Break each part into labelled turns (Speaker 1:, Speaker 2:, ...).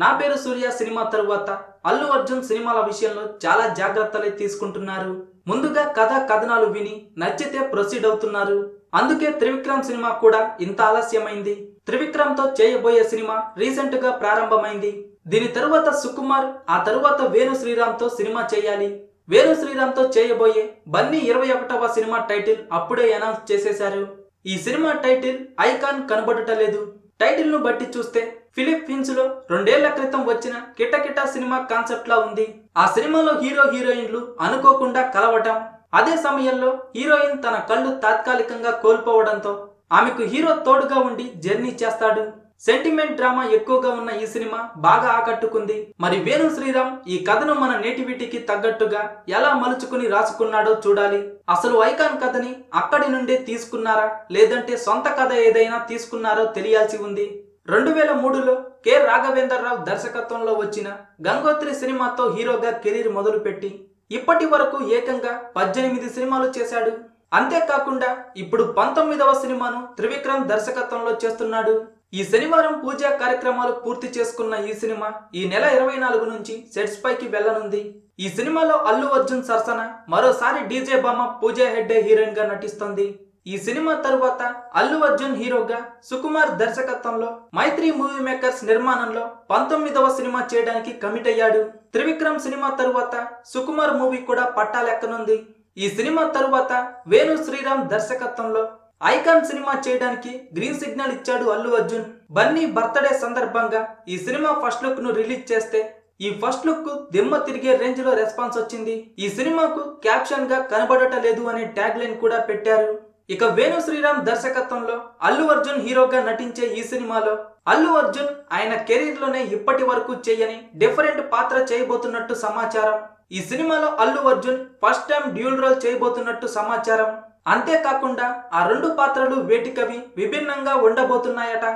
Speaker 1: నా పేరు సూర్య సినిమా తరువాత అల్లు అర్జున్ సినిమాల విషయంలో చాలా జాగ్రత్తలే తీసుకుంటున్నారు. ముందుగా కథ కథనాలు విని నచ్చితే ప్రొసీడ్ అవుతున్నారు. అందుకే త్రివిక్రమ్ సినిమా కూడా ఇంత ఆలస్యమైంది. త్రివిక్రమ్తో చేయబోయే సినిమా రీసెంట్గా ప్రారంభమైంది. దీని తరువాత సుకుమార్ ఆ తరువాత వేణు శ్రీరామ్తో సినిమా చేయాలి. వేణు శ్రీరామ్తో చేయబోయే బన్నీ ఇరవై ఒకటవ సినిమా టైటిల్ అప్పుడే అనౌన్స్ చేసేశారు. ఈ సినిమా టైటిల్ ఐకాన్ కనబడటలేదు. టైటిల్ను బట్టి చూస్తే ఫిలిప్ ఫిన్స్లో రెండేళ్ళ క్రితం వచ్చిన కిటకిట సినిమా కాన్సెప్ట్ లా ఉంది. ఆ సినిమాలో హీరో హీరోయిన్లు అనుకోకుండా కలవటం అదే సమయంలో హీరోయిన్ తన కళ్ళు తాత్కాలికంగా కోల్పోవడంతో ఆమెకు హీరో తోడుగా ఉండి జర్నీ చేస్తాడు. సెంటిమెంట్ డ్రామా ఎక్కువగా ఉన్న ఈ సినిమా బాగా ఆకట్టుకుంది. మరి వేణు శ్రీరామ్ ఈ కథను మన నేటివిటీకి తగ్గట్టుగా ఎలా మలుచుకుని రాసుకున్నాడో చూడాలి. అసలు ఐకాన్ కథని అక్కడి నుండే తీసుకున్నారా? లేదంటే సొంత కథ ఏదైనా తీసుకున్నారో తెలియాల్సి ఉంది. రెండు వేల మూడులో కె. రాఘవేంద్రరావు దర్శకత్వంలో వచ్చిన గంగోత్రి సినిమాతో హీరోగా కెరీర్ మొదలుపెట్టి ఇప్పటి వరకు ఏకంగా పద్దెనిమిది సినిమాలు చేశాడు. అంతేకాకుండా ఇప్పుడు పంతొమ్మిదవ సినిమాను త్రివిక్రమ్ దర్శకత్వంలో చేస్తున్నాడు. ఈ శనివారం పూజా కార్యక్రమాలు పూర్తి చేసుకున్న ఈ సినిమా ఈ నెల ఇరవై నాలుగు నుంచి సెట్స్ పైకి వెళ్ళనుంది ఈ సినిమాలో అల్లు అర్జున్ సరసన మరోసారి డీజే బామ్మ పూజా హెడ్డే హీరోయిన్గా నటిస్తుంది. ఈ సినిమా తరువాత అల్లు అర్జున్ హీరోగా సుకుమార్ దర్శకత్వంలో మైత్రి మూవీ మేకర్స్ నిర్మాణంలో పంతొమ్మిదవ సినిమా చేయడానికి కమిట్ అయ్యాడు. త్రివిక్రమ్ సినిమా తరువాత సుకుమార్ మూవీ కూడా పట్టాలెక్కనుంది ఈ సినిమా తరువాత వేణు శ్రీరామ్ దర్శకత్వంలో ఐకాన్ సినిమా చేయడానికి గ్రీన్ సిగ్నల్ ఇచ్చాడు అల్లు అర్జున్. బన్నీ బర్త్డే సందర్భంగా ఈ సినిమా ఫస్ట్ లుక్ను రిలీజ్ చేస్తే ఈ ఫస్ట్ లుక్కు దిమ్మ తిరిగే రేంజ్లో రెస్పాన్స్ వచ్చింది. ఈ సినిమాకు క్యాప్షన్గా కనబడటలేదు అనే ట్యాగ్ లైన్ కూడా పెట్టారు. ఇక వేణు శ్రీరామ్ దర్శకత్వంలో అల్లు అర్జున్ హీరోగా నటించే ఈ సినిమాలో అల్లు అర్జున్ ఆయన కెరీర్లోనే ఇప్పటి వరకు చేయని డిఫరెంట్ పాత్ర చేయబోతున్నట్టు సమాచారం. ఈ సినిమాలో Allu Arjun first time dual role చేయబోతున్నట్టు సమాచారం. అంతేకాకుండా ఆ రెండు పాత్రలు వేటికవి విభిన్నంగా ఉండబోతున్నాయట.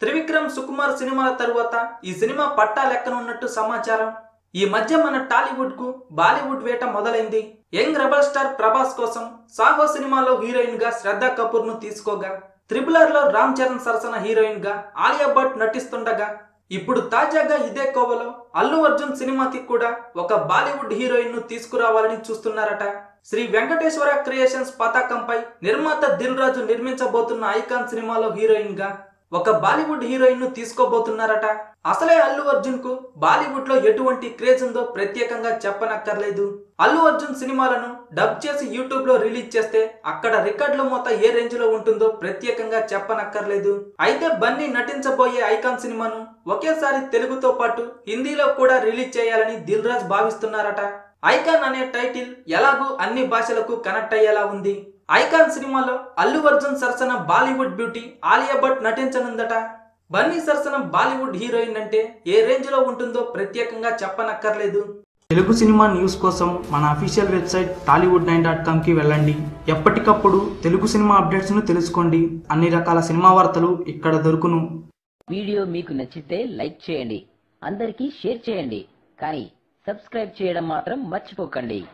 Speaker 1: త్రివిక్రమ్ సుకుమార్ సినిమాల తరువాత ఈ సినిమా పట్టా లెక్కనున్నట్టు సమాచారం. ఈ మధ్య మన టాలీవుడ్కు బాలీవుడ్ వేట మొదలైంది. యంగ్ రెబల్ స్టార్ ప్రభాస్ కోసం సాహో సినిమాలో హీరోయిన్గా శ్రద్ధా కపూర్ను తీసుకోగా. త్రిబులర్లో రామ్ చరణ్ సరసన హీరోయిన్గా ఆలియా భట్ నటిస్తుండగా ఇప్పుడు తాజాగా ఇదే కోవలో అల్లు అర్జున్ సినిమాకి కూడా ఒక బాలీవుడ్ హీరోయిన్ను తీసుకురావాలని చూస్తున్నారట. శ్రీ వెంకటేశ్వర క్రియేషన్స్ పతాకంపై నిర్మాత దిల్ రాజు నిర్మించబోతున్న ఐకాన్ సినిమాలో హీరోయిన్గా ఒక బాలీవుడ్ హీరోయిన్ను తీసుకోబోతున్నారట. అసలే అల్లు అర్జున్కు బాలీవుడ్లో ఎటువంటి క్రేజ్ ఉందో ప్రత్యేకంగా చెప్పనక్కర్లేదు. అల్లు అర్జున్ సినిమాలను డబ్ చేసి యూట్యూబ్లో రిలీజ్ చేస్తే అక్కడ రికార్డుల మొత్తం ఏ రేంజ్లో ఉంటుందో ప్రత్యేకంగా చెప్పనక్కర్లేదు. అయితే బన్నీ నటించబోయే ఐకాన్ సినిమాను ఒకేసారి తెలుగుతో పాటు హిందీలో కూడా రిలీజ్ చేయాలని దిల్ రాజ్ భావిస్తున్నారట. ఐకాన్ అనే టైటిల్ ఎలాగూ అన్ని భాషలకు కనెక్ట్ అయ్యేలా ఉంది. ఐకాన్ సినిమాలో అల్లు అర్జున్ సరసన బాలీవుడ్ బ్యూటీ ఆలియా భట్ నటించనుందట. బన్నీ సరసన బాలీవుడ్ హీరోయిన్ అంటే ఏ రేంజ్లో ఉంటుందో ప్రత్యేకంగా చెప్పనక్కర్లేదు. తెలుగు సినిమా న్యూస్ కోసం మన official website Tollywood nine dot కామ్కి వెళ్ళండి. ఎప్పటికప్పుడు తెలుగు సినిమా అప్డేట్స్ను తెలుసుకోండి. అన్ని రకాల సినిమా వార్తలు ఇక్కడ దొరుకును.
Speaker 2: వీడియో మీకు నచ్చితే లైక్ చేయండి. అందరికీ షేర్ చేయండి. కానీ సబ్స్క్రైబ్ చేయడం మాత్రం మర్చిపోకండి.